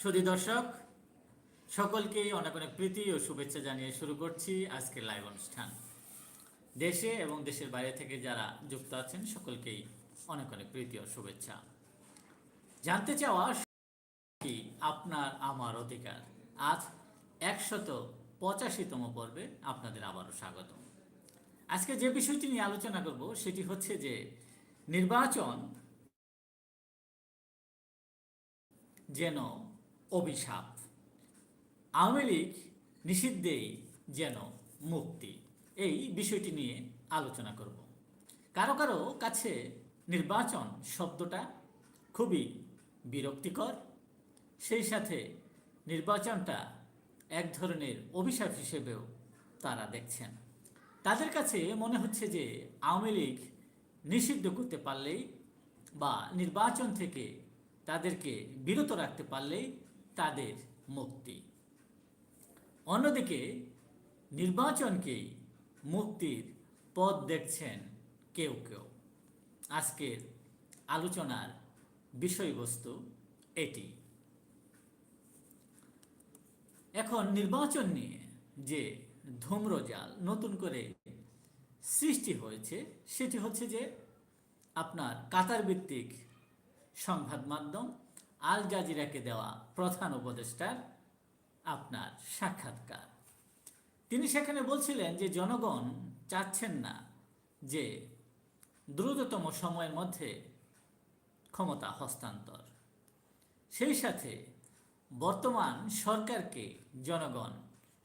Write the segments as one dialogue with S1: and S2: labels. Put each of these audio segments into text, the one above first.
S1: সুধী দর্শক সকলকেই অনেক অনেক প্রীতি ও শুভেচ্ছা জানিয়ে শুরু করছি আজকের লাইভ অনুষ্ঠান। দেশে এবং দেশের বাইরে থেকে যারা যুক্ত আছেন, সকলকেই অনেক অনেক প্রীতি ও শুভেচ্ছা। জানতে চাওয়া কি আপনার, আমার অধিকার। আজ একশত পঁচাশিতম পর্বে আপনাদের আবারও স্বাগত আজকে যে বিষয়টি নিয়ে আলোচনা করব, সেটি হচ্ছে যে নির্বাচন যেন অভিশাপ। আওয়ামী লীগ নিষিদ্ধেই যেন মুক্তি। এই বিষয়টি নিয়ে আলোচনা করব। কারও কারও কাছে নির্বাচন শব্দটা খুবই বিরক্তিকর। সেই সাথে নির্বাচনটা এক ধরনের অভিশাপ হিসেবেও তারা দেখছেন। তাদের কাছে মনে হচ্ছে যে আওয়ামী লীগ নিষিদ্ধ করতে পারলেই বা নির্বাচন থেকে তাদেরকে বিরত রাখতে পারলেই তাদের মুক্তি। অন্যদিকে নির্বাচনকেই মুক্তির পথ দেখছেন কেউ কেউ। আজকের আলোচনার বিষয়বস্তু এটি। এখন নির্বাচন নিয়ে যে ধূম্রজাল নতুন করে সৃষ্টি হয়েছে, সেটি হচ্ছে যে আপনার কাতার ভিত্তিক সংবাদ মাধ্যম আল জাজিরাকে দেওয়া প্রধান উপদেষ্টার আপনার সাক্ষাৎকার। তিনি সেখানে বলছিলেন যে জনগণ চাচ্ছেন না যে দ্রুততম সময়ের মধ্যে ক্ষমতা হস্তান্তর। সেই সাথে বর্তমান সরকারকে জনগণ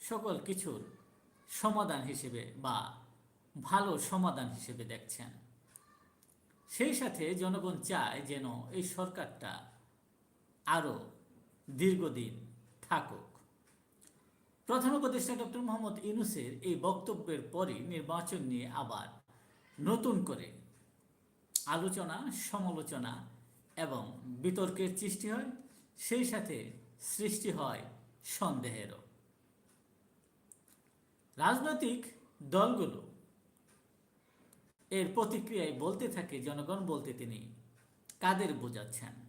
S1: সকল কিছুর সমাধান হিসেবে বা ভালো সমাধান হিসেবে দেখছেন। সেই সাথে জনগণ চায় যেন এই সরকারটা আরও দীর্ঘদিন থাকুক। প্রধান উপদেষ্টা ডক্টর মোহাম্মদ ইউনুসের এই বক্তব্যের পরই নির্বাচন নিয়ে আবার নতুন করে আলোচনা, সমালোচনা এবং বিতর্কের সৃষ্টি হয়, সেই সাথে সৃষ্টি হয় সন্দেহেরও। রাজনৈতিক দলগুলো এর প্রতিক্রিয়ায় বলতে থাকে, জনগণ বলতে তিনি কাদের বোঝাচ্ছেন?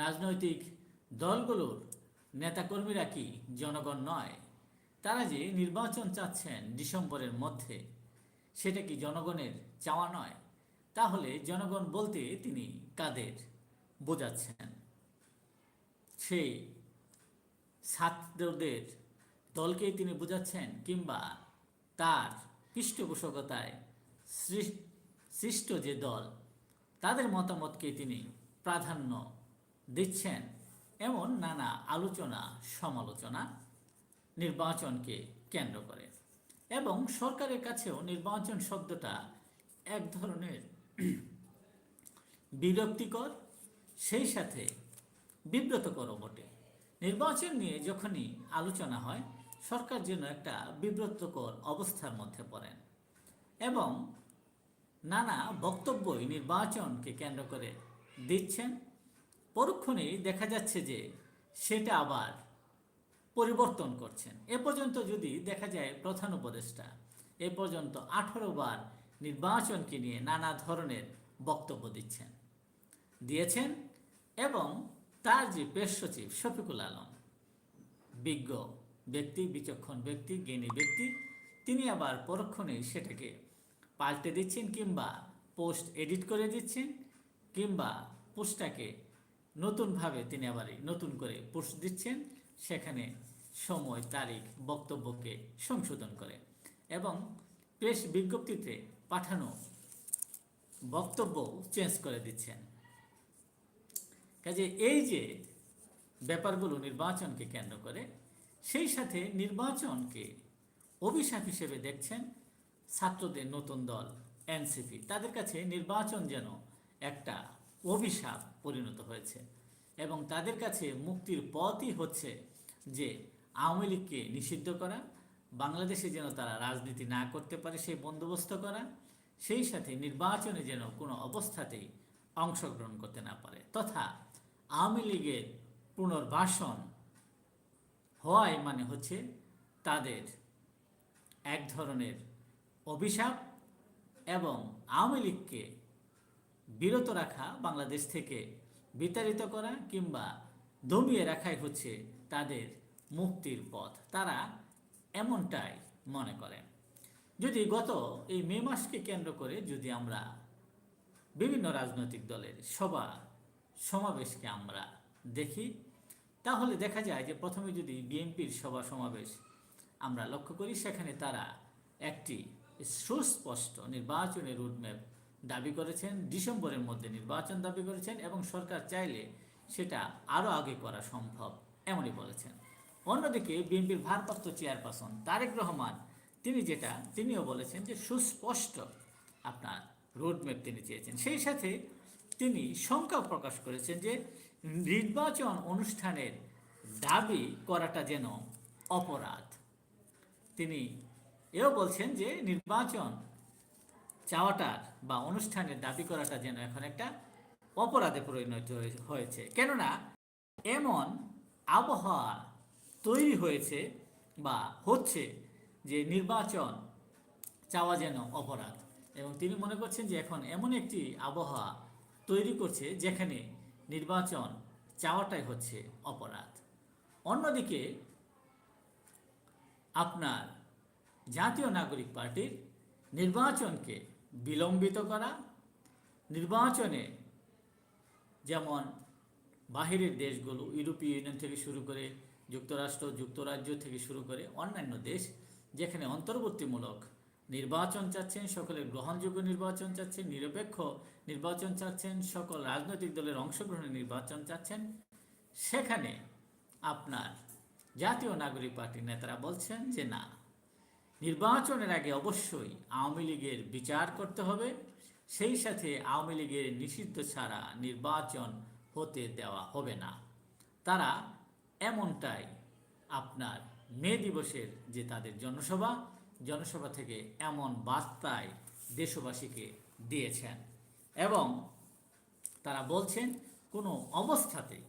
S1: রাজনৈতিক দলগুলোর নেতাকর্মীরা কি জনগণ নয়? তারা যে নির্বাচন চাচ্ছেন ডিসেম্বরের মধ্যে, সেটা কি জনগণের চাওয়া নয়? তাহলে জনগণ বলতে তিনি কাদের বোঝাচ্ছেন? সেই ছাত্রদের দলকেই তিনি বোঝাচ্ছেন কিংবা তার পৃষ্ঠপোষকতায় সৃষ্ট যে দল, তাদের মতামতকে তিনি প্রাধান্য দিচ্ছেন। এমন নানা আলোচনা, সমালোচনা নির্বাচনকে কেন্দ্র করে এবং সরকারের কাছেও নির্বাচন শব্দটা এক ধরনের বিরক্তিকর, সেই সাথে বিব্রতকরও বটে। নির্বাচন নিয়ে যখনই আলোচনা হয়, সরকার যেন একটা বিব্রতকর অবস্থার মধ্যে পড়েন এবং নানা বক্তব্যই নির্বাচনকে কেন্দ্র করে দিচ্ছেন। পরক্ষণেই দেখা যাচ্ছে যে সেটা আবার পরিবর্তন করছেন। এ পর্যন্ত যদি দেখা যায় প্রধান উপদেষ্টা এ পর্যন্ত আঠারো বার নির্বাচনকে নিয়ে নানা ধরনের বক্তব্য দিচ্ছেন, দিয়েছেন এবং তার যে পেশ সচিব শফিকুল আলম, বিজ্ঞ ব্যক্তি, বিচক্ষণ ব্যক্তি, জ্ঞানী ব্যক্তি, তিনি আবার পরক্ষণে সেটাকে পাল্টে দিচ্ছেন কিংবা পোস্ট এডিট করে দিচ্ছেন কিংবা পোস্টটাকে নতুনভাবে তিনি আবার নতুন করে পোস্ট দিচ্ছেন, সেখানে সময়, তারিখ, বক্তব্যকে সংশোধন করে এবং প্রেস বিজ্ঞপ্তিতে পাঠানো বক্তব্য চেঞ্জ করে দিচ্ছেন। কাজে এই যে ব্যাপারগুলো নির্বাচনকে কেন্দ্র করে, সেই সাথে নির্বাচনকে অভিশাপ হিসেবে দেখছেন ছাত্রদের নতুন দল, এনসিপি। তাদের কাছে নির্বাচন যেন একটা অভিশাপ পরিণত হয়েছে এবং তাদের কাছে মুক্তির পথই হচ্ছে যে আওয়ামী লীগকে নিষিদ্ধ করা, বাংলাদেশে যেন তারা রাজনীতি না করতে পারে সেই বন্দোবস্ত করা, সেই সাথে নির্বাচনে যেন কোনো অবস্থাতেই অংশগ্রহণ করতে না পারে। তথা আওয়ামী লীগের পুনর্বাসন হওয়াই মানে হচ্ছে তাদের এক ধরনের অভিশাপ এবং আওয়ামী লীগকে বিরত রাখা বাংলাদেশ থেকে বিতাড়িত করা কিংবা দমিয়ে রাখাই হচ্ছে তাদের মুক্তির পথ। তারা এমনটাই মনে করেন। যদি গত এই মে মাসকে কেন্দ্র করে যদি আমরা বিভিন্ন রাজনৈতিক দলের সভা সমাবেশকে আমরা দেখি, তাহলে দেখা যায় যে প্রথমে যদি বিএনপির সভা সমাবেশ আমরা লক্ষ্য করি, সেখানে তারা একটি সুস্পষ্ট নির্বাচনের রুটম্যাপ দাবি করেছেন, ডিসেম্বরের মধ্যে নির্বাচন দাবি করেছেন এবং সরকার চাইলে সেটা আরও আগে করা সম্ভব, এমনই বলেছেন। অন্যদিকে বিএনপির ভারপ্রাপ্ত চেয়ারপারসন তারেক রহমান, তিনি যেটা, তিনিও বলেছেন যে সুস্পষ্ট আপনার রোডম্যাপ তিনি চেয়েছেন। সেই সাথে তিনি শঙ্কা প্রকাশ করেছেন যে নির্বাচন অনুষ্ঠানের দাবি করাটা যেন অপরাধ। তিনি এও বলছেন যে নির্বাচন চাওয়াটার বা অনুষ্ঠানের দাবি করাটা যেন এখন একটা অপরাধে পরিণত হয়ে- হয়েছে। কেননা এমন আবহাওয়া তৈরি হয়েছে বা হচ্ছে যে নির্বাচন চাওয়া যেন অপরাধ। এবং তিনি মনে করছেন যে এখন এমন একটি আবহাওয়া তৈরি করছে যেখানে নির্বাচন চাওয়াটাই হচ্ছে অপরাধ। অন্যদিকে আপনার জাতীয় নাগরিক পার্টির নির্বাচনকে বিলম্বিত করা, নির্বাচনে যেমন বাহিরের দেশগুলো, ইউরোপীয় ইউনিয়ন থেকে শুরু করে যুক্তরাষ্ট্র, যুক্তরাজ্য থেকে শুরু করে অন্যান্য দেশ যেখানে অন্তর্বর্তীমূলক নির্বাচন চাচ্ছেন, সকলের গ্রহণযোগ্য নির্বাচন চাচ্ছেন, নিরপেক্ষ নির্বাচন চাচ্ছেন, সকল রাজনৈতিক দলের অংশগ্রহণের নির্বাচন চাচ্ছেন, সেখানে আপনার জাতীয় নাগরিক পার্টির নেতারা বলছেন যে না। নির্বাচনের আগে অবশ্যই আওয়ামী লীগের বিচার করতে হবে। সেই সাথে আওয়ামী লীগের নিষিদ্ধ ছাড়া নির্বাচন হতে দেওয়া হবে না। তারা এমনটাই আপনার মে দিবসের যে তাদের জনসভা জনসভা থেকে এমন বার্তায় দেশবাসীকে দিয়েছেন। এবং তারা বলছেন, কোনো অবস্থাতেই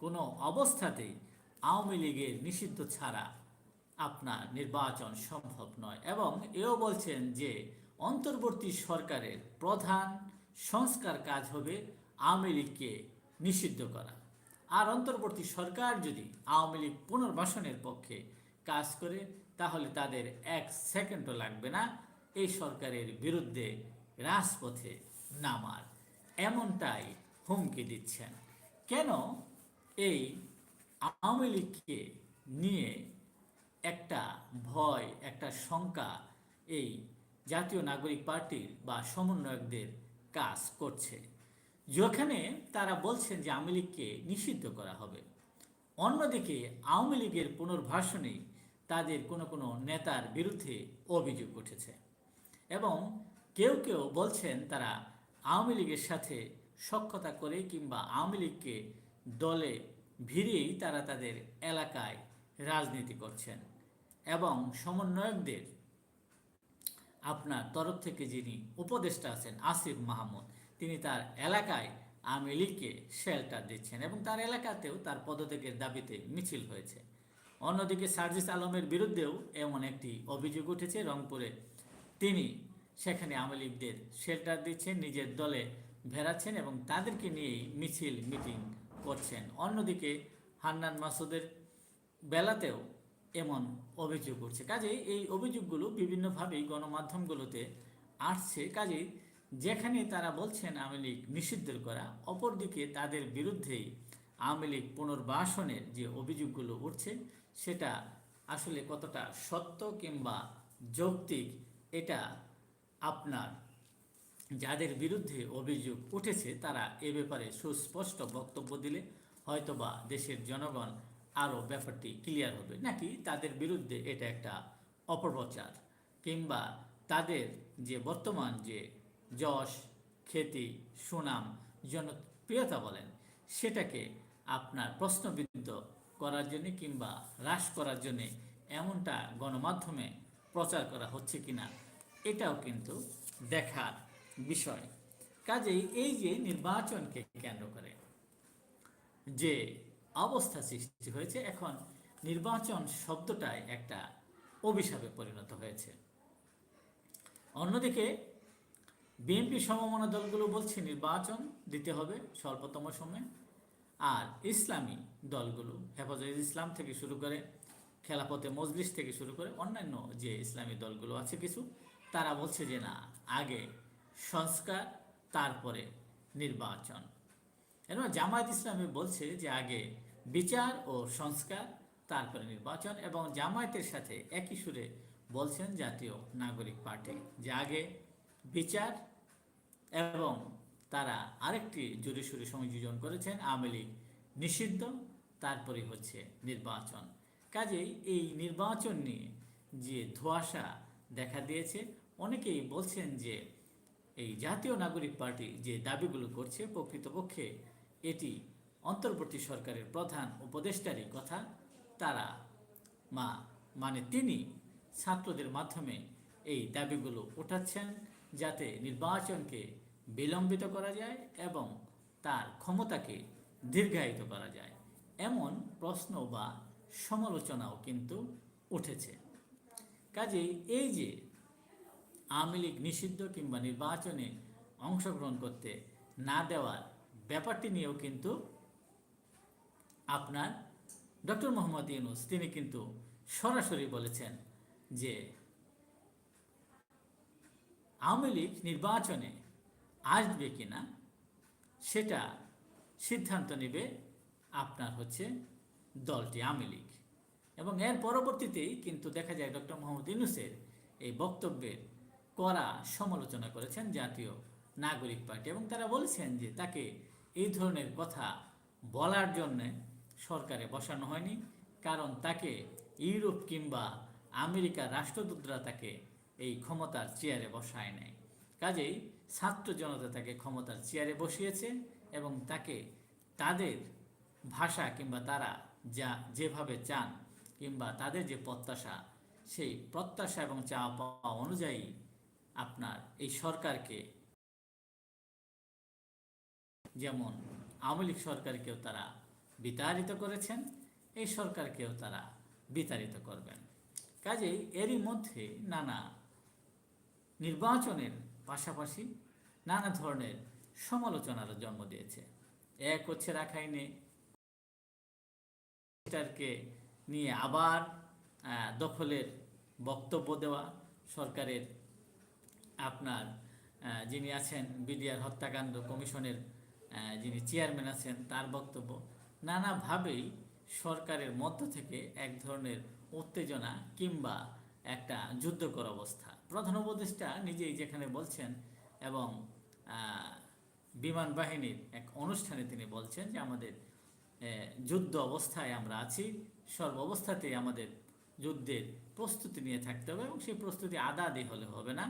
S1: কোনো অবস্থাতেই আওয়ামী লীগের নিষিদ্ধ ছাড়া আপনার নির্বাচন সম্ভব নয়। এবং এও বলছেন যে, অন্তর্বর্তী সরকারের প্রধান সংস্কার কাজ হবে আওয়ামী লীগকে নিষিদ্ধ করা। আর অন্তর্বর্তী সরকার যদি আওয়ামী লীগ পুনর্বাসনের পক্ষে কাজ করে, তাহলে তাদের এক সেকেন্ডও লাগবে না এই সরকারের বিরুদ্ধে রাজপথে নামার। এমনটাই হুমকি দিচ্ছেন। কেন এই আওয়ামী লীগকে নিয়ে একটা ভয়, একটা শঙ্কা এই জাতীয় নাগরিক পার্টির বা সমন্বয়কদের কাজ করছে। যেখানে তারা বলছেন যে আওয়ামী লীগকে নিষিদ্ধ করা হবে। অন্যদিকে আওয়ামী লীগের পুনর্ভাষণে তাদের কোনো কোনো নেতার বিরুদ্ধে অভিযোগ উঠেছে এবং কেউ কেউ বলছেন তারা আওয়ামী লীগের সাথে সক্ষতা করে কিংবা আওয়ামী লীগকে দলে ভিড়িয়েই তারা তাদের এলাকায় রাজনীতি করছেন। এবং সমন্বয়কদের আপনার তরফ থেকে যিনি উপদেষ্টা আছেন আসিফ মাহমুদ, তিনি তার এলাকায় আওয়ামী লীগকে শেল্টার দিচ্ছেন এবং তার এলাকাতেও তার পদত্যাগের দাবিতে মিছিল হয়েছে। অন্যদিকে সার্জিস আলমের বিরুদ্ধেও এমন একটি অভিযোগ উঠেছে, রংপুরে তিনি সেখানে আওয়ামী লীগদের শেল্টার দিচ্ছেন, নিজের দলে ভেড়াচ্ছেন এবং তাদেরকে নিয়েই মিছিল মিটিং করছেন। অন্যদিকে হান্নান মাসুদের বেলাতেও এমন অভিযোগ উঠছে। কাজেই এই অভিযোগগুলো বিভিন্নভাবেই গণমাধ্যমগুলোতে আসছে। কাজেই যেখানে তারা বলছেন আওয়ামী লীগ নিষিদ্ধ করা, অপরদিকে তাদের বিরুদ্ধেই আওয়ামী লীগ পুনর্বাসনের যে অভিযোগগুলো উঠছে, সেটা আসলে কতটা সত্য কিংবা যৌক্তিক, এটা আপনার যাদের বিরুদ্ধে অভিযোগ উঠেছে, তারা এ ব্যাপারে সুস্পষ্ট বক্তব্য দিলে হয়তোবা দেশের জনগণ আরও ব্যাপারটি ক্লিয়ার হবে। নাকি তাদের বিরুদ্ধে এটা একটা অপপ্রচার? কিংবা তাদের যে বর্তমান যে যশ খ্যাতি সুনাম, জনপ্রিয়তা বলেন, সেটাকে আপনার প্রশ্নবিদ্ধ করার জন্য কিংবা হ্রাস করার জন্য এমনটা গণমাধ্যমে প্রচার করা হচ্ছে কিনা, এটাও কিন্তু দেখার বিষয়। কাজেই এই যে নির্বাচনকে কেন্দ্র করে যে অবস্থা সৃষ্টি হয়েছে। এখন নির্বাচন শব্দটাই একটা অভিশাপে পরিণত হয়েছে। অন্যদিকে বিএনপি সমমনা দলগুলো বলছে নির্বাচন দিতে হবে স্বল্পতম সময়ে আর ইসলামী দলগুলো হেফাজত ইসলাম থেকে শুরু করে খেলাপথে মজলিস থেকে শুরু করে অন্যান্য যে ইসলামী দলগুলো আছে কিছু, তারা বলছে যে না, আগে সংস্কার, তারপরে নির্বাচন। এবং জামায়াত ইসলামী বলছে যে আগে বিচার ও সংস্কার, তারপরে নির্বাচন এবং জামায়াতের সাথে একই সুরে বলছেন জাতীয় নাগরিক পার্টি। যে আগে বিচার এবং তারা আরেকটি জুরি সুরি সংযোজন করেছেন আওয়ামী লীগ নিষিদ্ধ, তারপরে হচ্ছে নির্বাচন। কাজেই এই নির্বাচন নিয়ে যে ধোঁয়াশা দেখা দিয়েছে, অনেকেই বলছেন যে এই জাতীয় নাগরিক পার্টি যে দাবিগুলো করছে, প্রকৃতপক্ষে এটি অন্তর্বর্তী সরকারের প্রধান উপদেষ্টারই কথা তারা মা মানে তিনি ছাত্রদের মাধ্যমে এই দাবিগুলো উঠাচ্ছেন যাতে নির্বাচনকে বিলম্বিত করা যায় এবং তার ক্ষমতাকে দীর্ঘায়িত করা যায়। এমন প্রশ্ন বা সমালোচনাও কিন্তু উঠেছে। কাজেই এই যে আওয়ামী লীগ নিষিদ্ধ কিংবা নির্বাচনে অংশগ্রহণ করতে না দেওয়ার ব্যাপারটি নিয়েও কিন্তু আপনার ডক্টর মোহাম্মদ ইউনুস, তিনি কিন্তু সরাসরি বলেছেন যে আওয়ামী লীগ নির্বাচনে আসবে কিনা, সেটা সিদ্ধান্ত নেবে আপনার হচ্ছে দলটি আওয়ামী লীগ। এবং এর পরবর্তীতেই কিন্তু দেখা যায় ডক্টর মোহাম্মদ ইউনুসের এই বক্তব্যের করা সমালোচনা করেছেন জাতীয় নাগরিক পার্টি। এবং তারা বলেছেন যে তাকে এই ধরনের কথা বলার জন্যে সরকারে বসানো হয়নি, কারণ তাকে ইউরোপ কিংবা আমেরিকার রাষ্ট্রদূতরা তাকে এই ক্ষমতার চেয়ারে বসায় নেয় কাজেই ছাত্র জনতা তাকে ক্ষমতার চেয়ারে বসিয়েছে এবং তাকে তাদের ভাষা কিংবা তারা যা, যেভাবে চান কিংবা তাদের যে প্রত্যাশা, সেই প্রত্যাশা এবং চাওয়া পাওয়া অনুযায়ী আপনার এই সরকারকে যেমন আওয়ামী লীগ সরকারকেও তারা বিতাড়িত করেছেন, এই সরকারকেও তারা বিতাড়িত করবেন। কাজেই এরই মধ্যে নানা নির্বাচনের পাশাপাশি নানা ধরনের সমালোচনার জন্ম দিয়েছে। এক হচ্ছে রাখাইনে সেটাকে নিয়ে আবার দখলের বক্তব্য দেওয়া, সরকারের আপনার যিনি আছেন, বিডিআর হত্যাকাণ্ড কমিশনের যিনি চেয়ারম্যান আছেন, তার বক্তব্য। নানাভাবেই সরকারের মধ্য থেকে এক ধরনের উত্তেজনা কিংবা একটা যুদ্ধকর অবস্থা। প্রধান উপদেষ্টা নিজেই যেখানে বলছেন এবং বিমান বাহিনীর এক অনুষ্ঠানে তিনি বলছেন যে আমাদের যুদ্ধ অবস্থায় আমরা আছি, সর্ব অবস্থাতেই আমাদের যুদ্ধের প্রস্তুতি নিয়ে থাকতে হবে এবং সেই প্রস্তুতি আদা আদি হলে হবে না,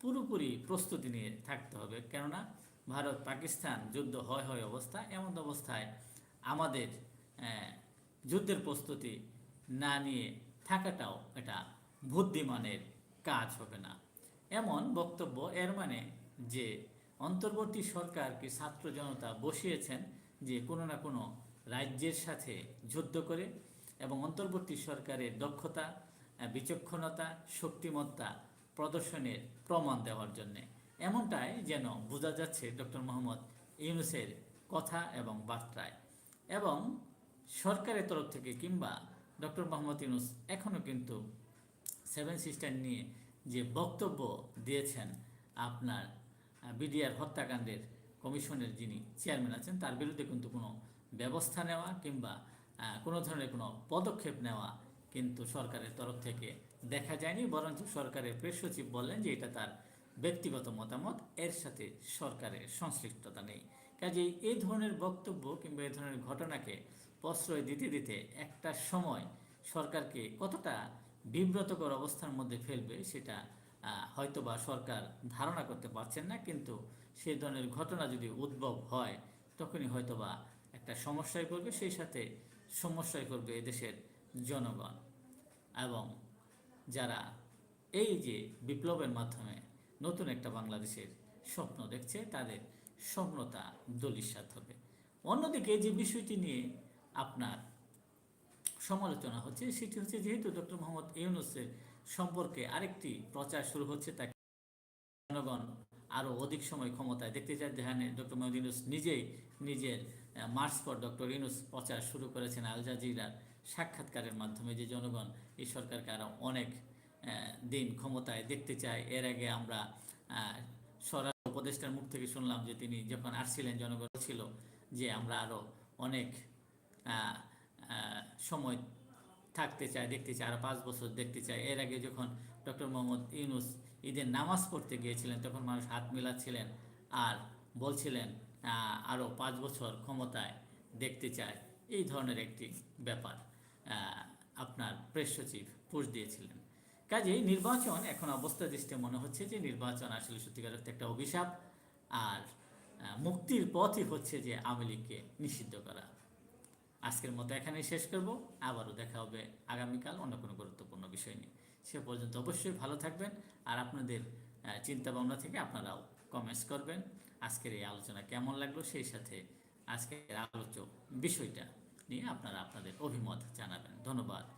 S1: পুরোপুরি প্রস্তুতি নিয়ে থাকতে হবে। কেননা ভারত পাকিস্তান যুদ্ধ হয় হয় অবস্থা, এমন অবস্থায় আমাদের যুদ্ধের প্রস্তুতি না নিয়ে থাকাটাও এটা বুদ্ধিমানের কাজ হবে না। এমন বক্তব্য এর মানে যে অন্তর্বর্তী সরকারকে ছাত্র জনতা বসিয়েছেন যে কোনো না কোনো রাজ্যের সাথে যুদ্ধ করে এবং অন্তর্বর্তী সরকারের দক্ষতা বিচক্ষণতা, শক্তিমত্তা প্রদর্শনের প্রমাণ দেওয়ার জন্যে। এমনটাই যেন বোঝা যাচ্ছে ডক্টর মোহাম্মদ ইউনুসের কথা এবং বার্তায়। এবং সরকারের তরফ থেকে কিংবা ডক্টর মোহাম্মদ ইউনুস এখনও কিন্তু সেভেন সিস্টার নিয়ে যে বক্তব্য দিয়েছেন আপনার বিডিআর হত্যাকাণ্ডের কমিশনের যিনি চেয়ারম্যান আছেন, তার বিরুদ্ধে কিন্তু কোনো ব্যবস্থা নেওয়া কিংবা কোনো ধরনের কোনো পদক্ষেপ নেওয়া কিন্তু সরকারের তরফ থেকে দেখা যায়নি। বরঞ্চ সরকারের প্রেস সচিব বললেন যে এটা তার ব্যক্তিগত মতামত, এর সাথে সরকারের সংশ্লিষ্টতা নেই। কাজেই এই ধরনের বক্তব্য কিংবা এই ধরনের ঘটনাকে প্রশ্রয় দিতে দিতে একটা সময় সরকারকে কতটা বিব্রতকর অবস্থার মধ্যে ফেলবে সেটা আহ, হয়তোবা সরকার ধারণা করতে পারছেন না কিন্তু সেই ধরনের ঘটনা যদি উদ্ভব হয় তখনই হয়তো বা একটা সমস্যায় পড়বে সেই সাথে সমস্যায় পড়বে এদেশের জনগণ। এবং যারা এই যে বিপ্লবের মাধ্যমে নতুন একটা বাংলাদেশের স্বপ্ন দেখছে তাদের স্বপ্নতা দলিসাত হবে। অন্যদিকে যে বিষয়টি নিয়ে আপনার সমালোচনা হচ্ছে, সেটি হচ্ছে যেহেতু ডক্টর মোহাম্মদ ইউনুসের সম্পর্কে আরেকটি প্রচার শুরু হচ্ছে, তাকে জনগণ আরও অধিক সময় ক্ষমতায় দেখতে চায়। যেখানে ডক্টর মোহাম্মদ ইউনুস নিজেই নিজের মার্চ পর ডক্টর ইউনুস প্রচার শুরু করেছেন আল জাজিরার সাক্ষাৎকারের মাধ্যমে যে জনগণ এই সরকারকে আরও অনেক দিন ক্ষমতায় দেখতে চায়। এর আগে আমরা স্বরাষ্ট্র উপদেষ্টার মুখ থেকে শুনলাম যে তিনি যখন আসছিলেন জনগণ ছিল যে আমরা আরও অনেক সময় থাকতে চাই, দেখতে চাই আরও পাঁচ বছর দেখতে চাই। এর আগে যখন ডক্টর মোহাম্মদ ইউনুস ঈদের নামাজ পড়তে গিয়েছিলেন, তখন মানুষ হাত মিলাচ্ছিলেন আর বলছিলেন আরও পাঁচ বছর ক্ষমতায় দেখতে চায় এই ধরনের একটি ব্যাপার আপনার প্রেস সচিব পুষ দিয়েছিলেন। কাজেই নির্বাচন এখন অবস্থা দৃষ্টে মনে হচ্ছে যে নির্বাচন আসলে সত্যিকার অর্থে একটা অভিশাপ আর মুক্তির পথই হচ্ছে যে আওয়ামী লীগকে নিষিদ্ধ করা। আজকের মতো এখানেই শেষ করব। আবারও দেখা হবে আগামীকাল অন্য কোনো গুরুত্বপূর্ণ বিষয় নিয়ে। সে পর্যন্ত অবশ্যই ভালো থাকবেন আর আপনাদের চিন্তা ভাবনা থেকে আপনারাও কমেন্টস করবেন। আজকের এই আলোচনা কেমন লাগল সেই সাথে আজকের আলোচ্য বিষয়টা নিয়ে আপনারা আপনাদের অভিমত জানাবেন। ধন্যবাদ।